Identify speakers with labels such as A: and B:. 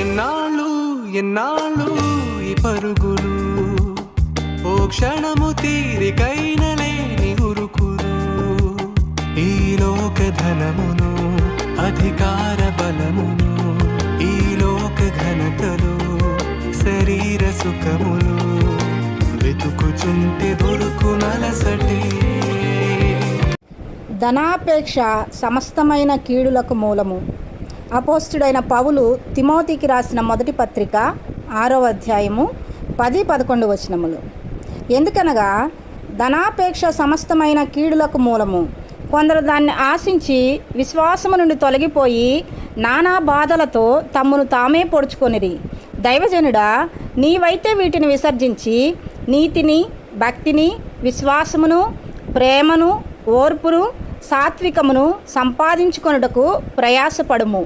A: ఎన్నాళ్ళు ఎన్నాళ్ళు ఈ పరుగులు? ఓ క్షణము తీరికైన లేని ఉరుకులు. ఈ లోక ధనమును అధికార బలమును ఈ లోక ఘనతలు శరీర సుఖములు వెతుకుచుంటే దొరుకు నలసటే.
B: ధనాపేక్ష సమస్తమైన కీడులకు మూలము. అపోస్తుడైన పౌలు తిమోతికి రాసిన మొదటి పత్రిక ఆరో అధ్యాయము పది పదకొండు వచనములు. ఎందుకనగా ధనాపేక్ష సమస్తమైన కీడులకు మూలము. కొందరు దాన్ని ఆశించి విశ్వాసము నుండి తొలగిపోయి నానా బాధలతో తమ్మును తామే పొడుచుకొనిరి. దైవజనుడా నీవైతే వీటిని విసర్జించి నీతిని భక్తిని విశ్వాసమును ప్రేమను ఓర్పును సాత్వికమును సంపాదించుకొనుటకు ప్రయాసపడుము.